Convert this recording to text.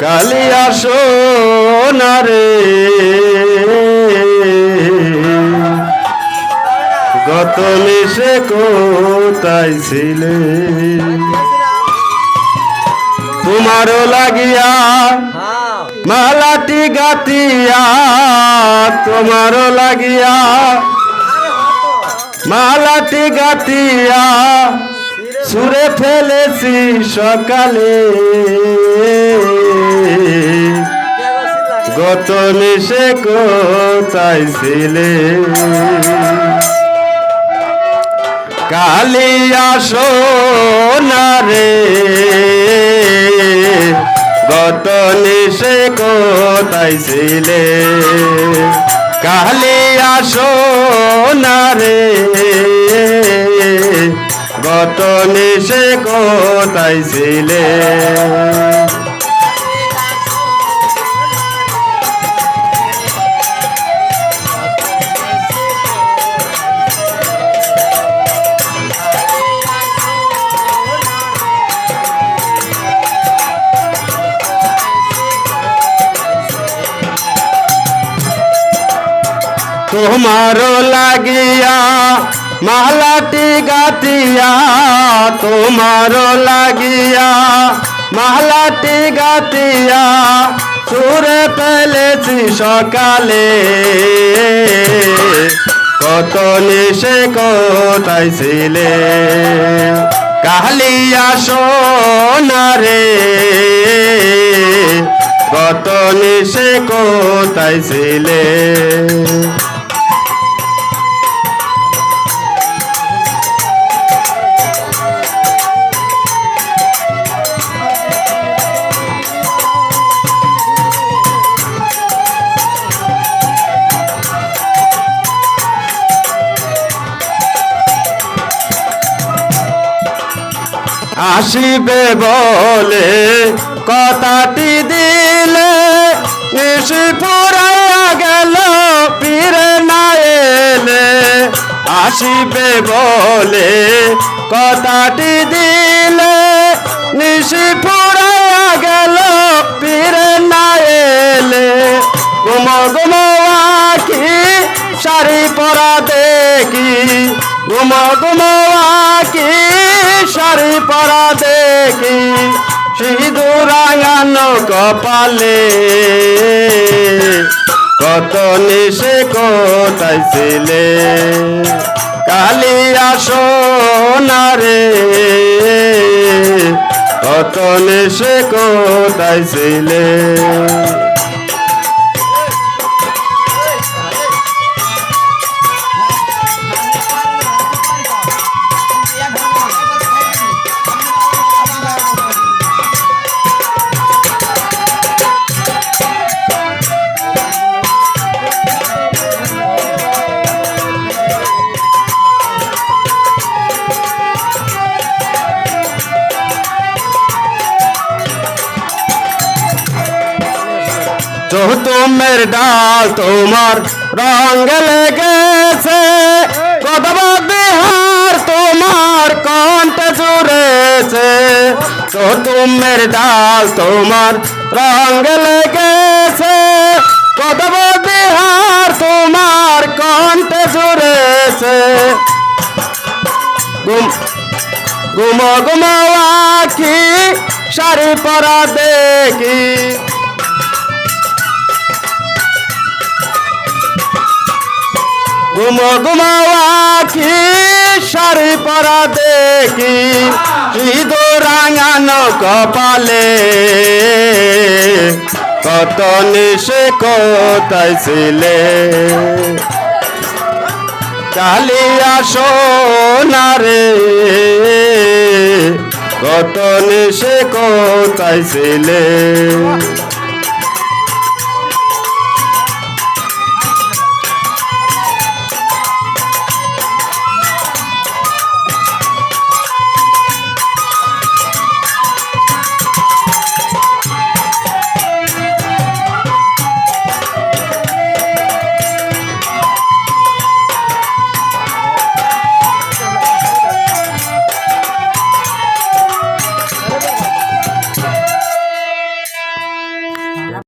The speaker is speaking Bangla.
কালিয়া সোনারে গত মিশে কোথায় তোমারও লাগিয়া মালাটি গাতিয়া তোমারও লাগিয়া মালাটি গাতিয়া সুরে ফেলেছি সকালে। গত মিশে কোথায় ছিলে? কালিয়া সোনারে গত নিশে কোথায় ছিলে? কালিয়া সোনারে গত নিশে কোথায় ছিলে? তোমারও লাগিয়া মালাটি গাতিয়া তোমারও লাগিয়া, মালাটি গাতিয়া সুরে ফেলেছি সকালে। কত নিশে কোথায় ছিলে? কালিয়া সোনারে কত নিশে কোথায় ছিলে? আসিবে বলে কথাটি দিলে, নিশি পুরাইয়া গেল, পীরে না এলে। আসিবে বলে কথাটি দিলে, নিশি পুরাইয়া গেল, পীরে না এলে। গুম গুম আখি শাড়ি পরা দেখি। গুম গুম আখি সিঁদুরাঙানো কপালে। কত নিশে কোথায় ছিলে কালিয়া সোনারে কত নিশে কোথায় ছিলে চৌতুমের ডাল তোমার রঙ লেগেছে। কদবা বিহার তোমার কণ্ঠ জুড়েছে। চৌতুমের ডাল তোমার রঙ লেগেছে। কদবা বিহার তোমার কণ্ঠ জুড়েছে। গুম গুম আখি শাড়ি পরা দেখি। গুম আখি শাড়ি পরা দেখি হৃদয় রাঙানো কপালে। কত নিশে কোথায় ছিলে? কালিয়া সোনারে কত নিশে কোথায় ছিলে?